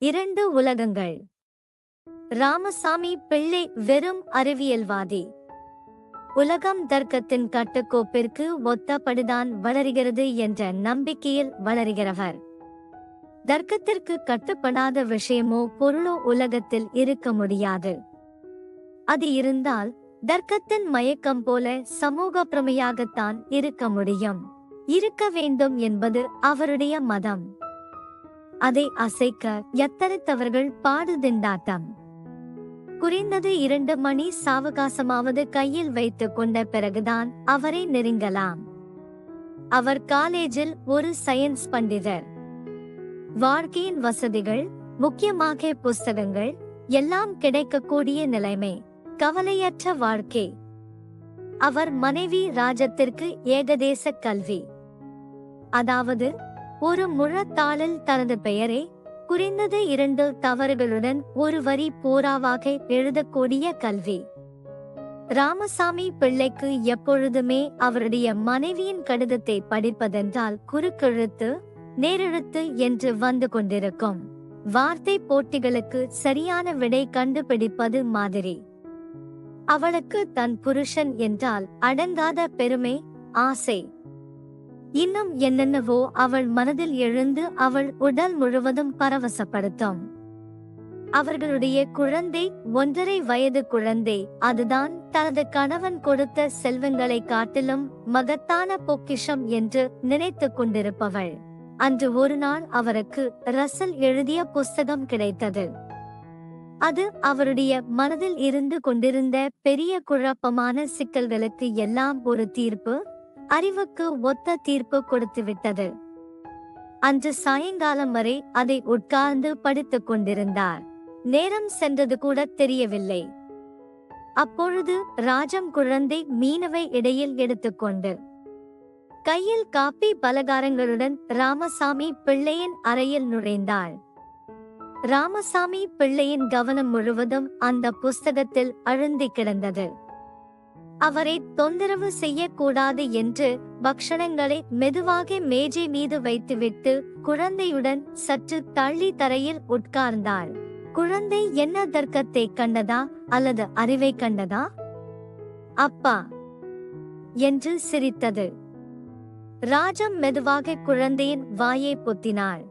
இரண்டு உலகங்கள். ராமசாமி பிள்ளை வெறும் அறிவியல்வாதி. உலகம் தர்க்கத்தின் கட்டுக்கோப்பிற்கு ஒத்தபடிதான் வளர்கிறது என்ற நம்பிக்கையில் வளர்கிறவர். தர்க்கத்திற்கு கட்டுப்படாத விஷயமோ பொருளோ உலகத்தில் இருக்க முடியாது. அது இருந்தால் தர்க்கத்தின் மயக்கம் போல சமூக பிரமையாகத்தான் இருக்க முடியும். இருக்க வேண்டும் என்பது அவருடைய மதம். அதை அசைக்க எத்தனைத்தவர்கள் பாடுதிண்டாட்டம்? குறைந்தது இரண்டு மணி சாவகாசமாவது கையில் வைத்துக் கொண்ட பிறகுதான் அவரை நெருங்கலாம். அவர் காலேஜில் ஒரு சயின்ஸ் பண்டிதர். வாழ்க்கையின் வசதிகள் முக்கியமாக புஸ்தகங்கள் எல்லாம் கிடைக்கக்கூடிய நிலைமை கவலையற்ற வாழ்க்கை. அவர் மனைவி ராஜத்திற்கு ஏகதேச கல்வி. அதாவது ஒரு முழத்தாளில் தனது பெயரை குறைந்தது இரண்டு தவறுகளுடன் ஒரு வரி பூராவாக எழுதக்கூடிய கல்வி. ராமசாமி பிள்ளைக்கு எப்பொழுதுமே அவருடைய மனைவியின் கடிதத்தை படிப்பதென்றால் குறுக்கெழுத்து நேரெழுத்து என்று வந்து கொண்டிருக்கும். வார்த்தை போட்டிகளுக்கு சரியான விடை கண்டுபிடிப்பது மாதிரி. அவளுக்கு தன் புருஷன் என்றால் அடங்காத பெருமை ஆசை. இன்னும் என்னென்னவோ அவள் மனதில் எழுந்து அவள் உடல் முழுவதும் பரவசப்படுத்தும். அவர்களுடைய குழந்தை ஒன்றரை வயது குழந்தை அதுதான் தனது கணவன் கொடுத்த செல்வங்களை காட்டிலும் மகத்தான பொக்கிஷம் என்று நினைத்துக் கொண்டிருப்பவள். அன்று ஒரு நாள் அவருக்கு ரசல் எழுதிய புஸ்தகம் கிடைத்தது. அது அவருடைய மனதில் இருந்து கொண்டிருந்த பெரிய குழப்பமான சிக்கல்களுக்கு எல்லாம் ஒரு தீர்ப்பு? அறிவுக்கு ஒத்த தீர்ப்பு கொடுத்துவிட்டது அன்று சாயங்காலம் வரை அதை உட்கார்ந்து படித்துக் கொண்டிருந்தார். நேரம் சென்றது கூட தெரியவில்லை. அப்பொழுது ராஜம் குழந்தை மீனவை இடையில் எடுத்துக்கொண்டு கையில் காப்பி பலகாரங்களுடன் ராமசாமி பிள்ளையின் அறையில் நுழைந்தாள். ராமசாமி பிள்ளையின் கவனம் முழுவதும் அந்த புஸ்தகத்தில் அழுந்தி கிடந்தது. அவரை தொந்தரவு செய்யக்கூடாது என்று பக்ஷணங்களை மெதுவாக மேஜை மீது வைத்துவிட்டு குழந்தையுடன் சற்று தள்ளி தரையில் உட்கார்ந்தாள். குழந்தை என்ன தர்க்கத்தை கண்டதா அல்லது அறிவை கண்டதா? அப்பா! என்று சிரித்தது. ராஜம் மெதுவாக குழந்தையின் வாயை பொத்தினாள்.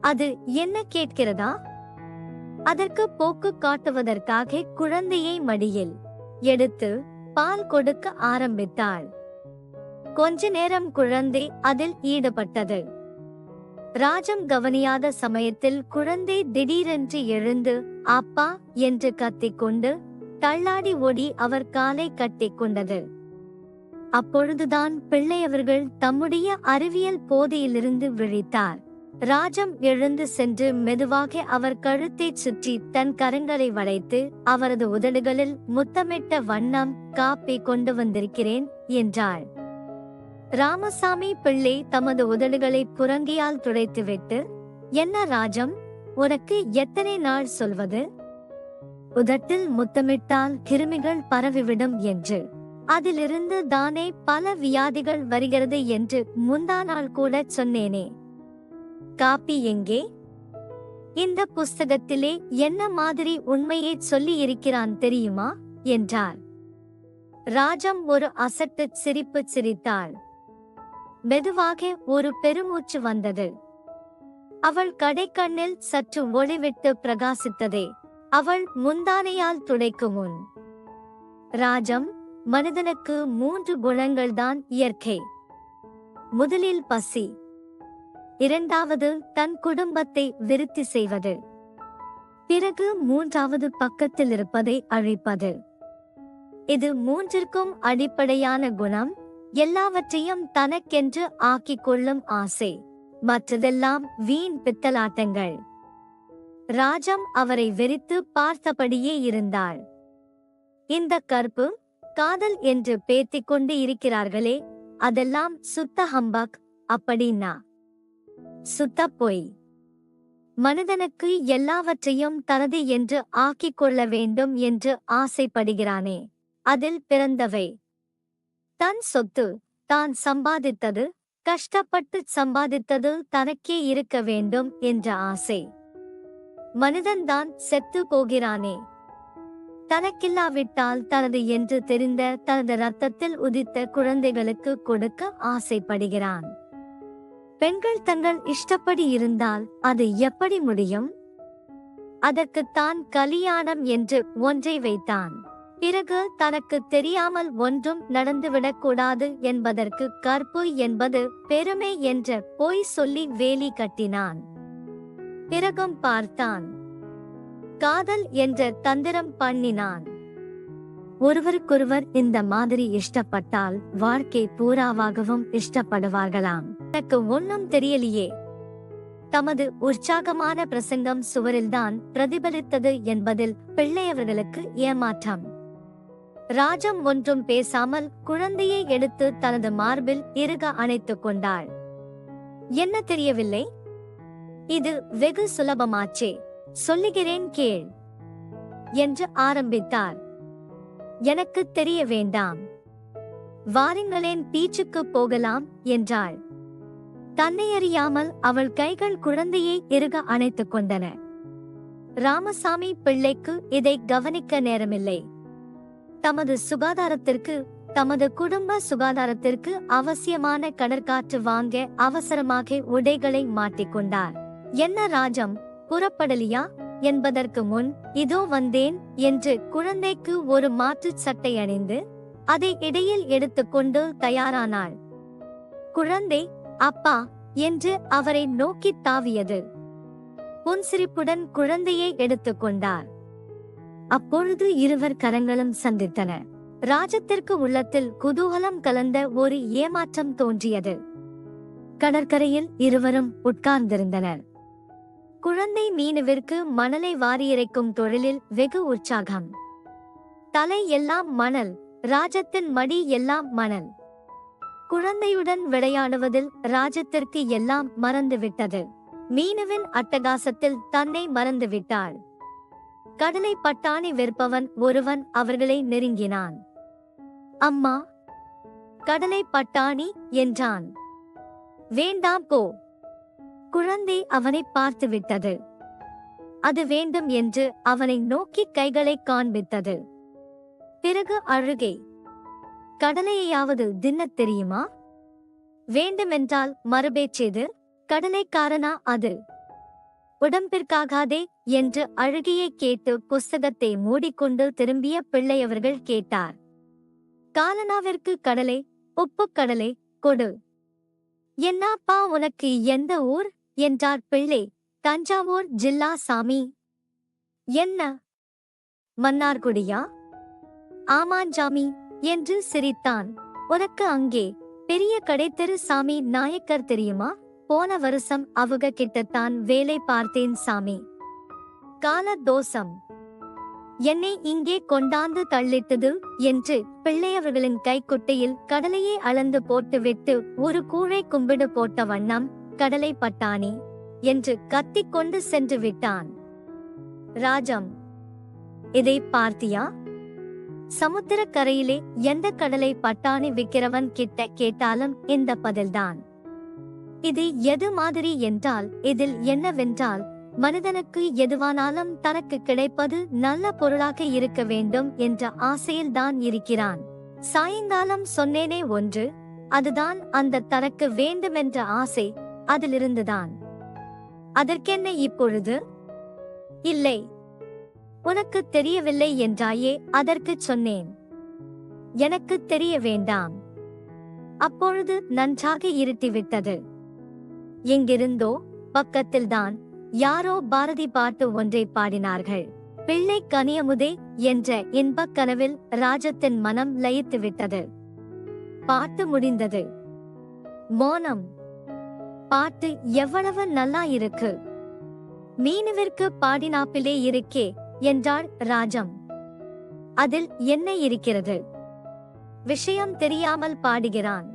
அது என்ன கேட்கிறதா? அதற்கு போக்கு காட்டுவதற்காக குழந்தையை மடியில் எடுத்து பால் கொடுக்க ஆரம்பித்தாள். கொஞ்ச நேரம் குழந்தை அதில் ஈடுபட்டது. ராஜம் கவனியாத சமயத்தில் குழந்தை திடீரென்று எழுந்து அப்பா என்று கத்திக்கொண்டு தள்ளாடி ஓடி அவர் காலை கட்டிக்கொண்டது அப்பொழுதுதான் பிள்ளையவர்கள் தம்முடைய அறிவியல் போதையிலிருந்து விழித்தார். ராஜம் எழுந்து சென்று மெதுவாக அவர் கழுத்தைச் சுற்றி தன் கரங்களை வளைத்து அவரது உதடுகளில் முத்தமிட்ட வண்ணம் காப்பி கொண்டு வந்திருக்கிறேன் என்றாள். ராமசாமி பிள்ளை தமது உதடுகளை புரங்கியால் துடைத்துவிட்டு என்ன ராஜம் உனக்கு எத்தனை நாள் சொல்வது? உதட்டில் முத்தமிட்டால் கிருமிகள் பரவிவிடும் என்று. அதிலிருந்து தானே பல வியாதிகள் வருகிறது என்று முந்தா நாள் கூட சொன்னேனே. காப்பி எங்கே? இந்த புஸ்தகத்திலே என்ன மாதிரி உண்மையை சொல்லி இருக்கிறான் தெரியுமா? என்றார் ராஜம் ஒரு அசட்டு சிரிப்பு சிரித்தாள். மெதுவாக ஒரு பெருமூச்சு வந்தது. அவள் கடைக்கண்ணில் சற்று ஒளிவிட்டு பிரகாசித்ததே. அவள் முந்தானையால் துடைக்கும் முன். ராஜம் மனிதனுக்கு மூன்று குணங்கள்தான் இயற்கை. முதலில் பசி. இரண்டாவது தன் குடும்பத்தை விருத்தி செய்வது. பிறகு மூன்றாவது பக்கத்தில் இருப்பதை அழிப்பது. இது மூன்றிற்கும் அடிப்படையான குணம் எல்லாவற்றையும் தனக்கென்று ஆக்கிக் கொள்ளும் ஆசை மற்றதெல்லாம் வீண் பித்தலாட்டங்கள். ராஜம் அவரை வெறித்து பார்த்தபடியே இருந்தார் இந்த கற்பு காதல் என்று பேத்திக் கொண்டு இருக்கிறார்களே அதெல்லாம் சுத்த ஹம்பக் அப்படின்னா. சுத்த பொய் மனிதனுக்கு எல்லாவற்றையும் தனது என்று ஆக்கிக் கொள்ள வேண்டும் என்று ஆசைப்படுகிறானே. அதில் பிறந்தவை. தன் சொத்து தான் சம்பாதித்தது கஷ்டப்பட்டு சம்பாதித்தது தனக்கே இருக்க வேண்டும் என்ற ஆசை. மனிதன்தான் செத்து போகிறானே. தனக்கில்லாவிட்டால் தனது என்று தெரிந்த தனது ரத்தத்தில் உதித்த குழந்தைகளுக்கு கொடுக்க ஆசைப்படுகிறான். பெண்கள் தங்கள் இஷ்டப்படி இருந்தால் அது எப்படி முடியும்? அதற்குத்தான் கலியாணம் என்று ஒன்றை வைத்தான். பிறகு தனக்கு தெரியாமல் ஒன்றும் நடந்துவிடக்கூடாது என்பதற்கு கற்பு என்பது பெருமை என்ற பொய் சொல்லி வேலி கட்டினான். பிறகும் பார்த்தான். காதல் என்ற தந்திரம் பண்ணினான். ஒருவருக்கொருவர் இந்த மாதிரி இஷ்டப்பட்டால் வாழ்க்கை பூராவாகவும் இஷ்டப்படுவார்களாம். எனக்கு ஒன்னும் தெரியலையே. தமது உற்சாகமான பிரசங்கம் சுவரில்தான் பிரதிபலித்தது என்பதில் பிள்ளையவர்களுக்கு ஏமாற்றம். ராஜம் ஒன்றும் பேசாமல் குழந்தையை எடுத்து தனது மார்பில் இறுக அணைத்துக் கொண்டாள். என்ன தெரியவில்லை? இது வெகு சுலபமாச்சே. சொல்லுகிறேன் கேள். என்று ஆரம்பித்தார். எனக்கு தெரிய வேண்டாம். வாருங்களேன் பீச்சுக்கு போகலாம் என்றாள். தன்னை அறியாமல் அவள் கைகள் குழந்தையை இறுக அணைத்துக் கொண்டன. ராமசாமி பிள்ளைக்கு இதை கவனிக்க நேரமில்லை. தமது சுகாதாரத்திற்கு தமது குடும்ப சுகாதாரத்திற்கு அவசியமான கடற்காற்று வாங்க அவசரமாக உடைகளை மாட்டிக்கொண்டார் என்ன ராஜம் புறப்படலியா? என்பதற்கு முன் இதோ வந்தேன் என்று குழந்தைக்கு ஒரு மாற்றுச் சட்டை அணிந்து அதை இடையில் எடுத்துக்கொண்டு தயாரானாள். குழந்தை அப்பா என்று அவரை நோக்கித் தாவியது. புன்சிரிப்புடன் குழந்தையை எடுத்துக்கொண்டார் அப்பொழுது இருவர் கரங்களும் சந்தித்தன. ராஜத்திற்கு உள்ளத்தில் குதூகலம் கலந்த ஒரு ஏமாற்றம் தோன்றியது. கடற்கரையில் இருவரும் உட்கார்ந்திருந்தனர். குழந்தை மீனவிற்கு மணலை வாரியிறைக்கும் தொழிலில் வெகு உற்சாகம். தலை எல்லாம் மணல் ராஜத்தின் மடி எல்லாம் மணல். குழந்தையுடன் விளையாடுவதில் ராஜத்திற்கு எல்லாம் மறந்துவிட்டது. மீனுவின் அட்டகாசத்தில் தன்னை மறந்துவிட்டாள். கடலை பட்டாணி விற்பவன் ஒருவன் அவர்களை நெருங்கினான். அம்மா கடலை பட்டாணி என்றான். வேண்டாம் போ குழந்தை அவனை பார்த்துவிட்டது. அது வேண்டும் என்று அவனை நோக்கி கைகளை காண்பித்தது. பிறகு அழுகை. கடலையாவது தின்னத் தெரியுமா? வேண்டுமென்றால் மறுபேச்செய்து கடலைக்காரனா அது? உடம்பிற்காகாதே என்று அழுகையை கேட்டு புஸ்தகத்தை மூடிக்கொண்டு திரும்பிய பிள்ளையவர்கள் கேட்டார். காலனாவிற்கு கடலை உப்புக் கடலை கொடு. என்னாப்பா உனக்கு எந்த ஊர்? என்றார் பிள்ளை. தஞ்சாவூர் ஜில்லா சாமி. என்ன? மன்னார்குடியா? ஆமாஞ்சாமி என்று சிரித்தான். உனக்கு அங்கே பெரிய கடைத்தெரு சாமி நாயக்கர் தெரியுமா? போன வருஷம் அவங்க கிட்டத்தான் வேலை பார்த்தேன் சாமி. கால தோசம் என்னை இங்கே கொண்டாந்து தள்ளிட்டது என்று பிள்ளையவர்களின் கைக்குட்டையில் கடலையே அளந்து போட்டுவிட்டு ஒரு கூழை கும்பிடு போட்ட வண்ணம் கடலை பட்டாணி என்று கத்திக்கொண்டு சென்று விட்டான். ராஜம் இதை பார்த்தியா? சமுத்திரக்கரையிலே எந்த கடலை பட்டாணி விற்கிறவன் கிட்ட கேட்டாலும் இந்த பதில்தான். இது எது மாதிரி என்றால் இதில் என்னவென்றால் மனிதனுக்கு எதுவானாலும் தனக்கு கிடைப்பது நல்ல பொருளாக இருக்க வேண்டும் என்ற ஆசையில்தான் இருக்கிறான். சாயங்காலம் சொன்னேனே ஒன்று அதுதான் அந்த தனக்கு வேண்டுமென்ற ஆசை அதிலிருந்துதான். அதற்கென்ன இப்பொழுது? இல்லை. உனக்கு தெரியவில்லை என்றாயே அதற்குச் சொன்னேன். எனக்கு தெரிய வேண்டாம். அப்பொழுது நன்றாக இருட்டிவிட்டது. எங்கிருந்தோ? பக்கத்தில்தான். யாரோ பாரதி பாட்டு ஒன்றை பாடினார்கள். பிள்ளை கனியமுதே என்ற இன்பக் கனவில் ராஜத்தின் மனம் லயித்து விட்டது பாட்டு முடிந்தது. மோனம். பாட்டு எவ்வளவு நல்லா இருக்கு. மீனுவிற்கு பாடினாப்பிலே இருக்கே என்றார் ராஜம். அதில் என்ன இருக்கிறது? விஷயம் தெரியாமல் பாடுகிறான்.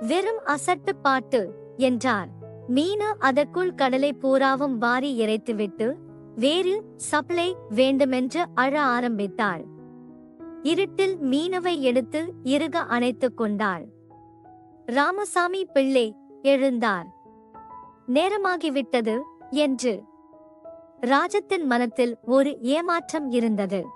வெறும் அசட்டு பாட்டு என்றார். மீனு அதற்குள் கடலை பூராவும் வாரி இறைத்துவிட்டு வேறு சப்ளை வேண்டுமென்று அழ ஆரம்பித்தாள். இருட்டில் மீனவை எடுத்து இறுக அணைத்துக் கொண்டாள். ராமசாமி பிள்ளை எழுந்தார் நேரமாகிவிட்டது என்று. ராஜத்தின் மனத்தில் ஒரு ஏமாற்றம் இருந்தது.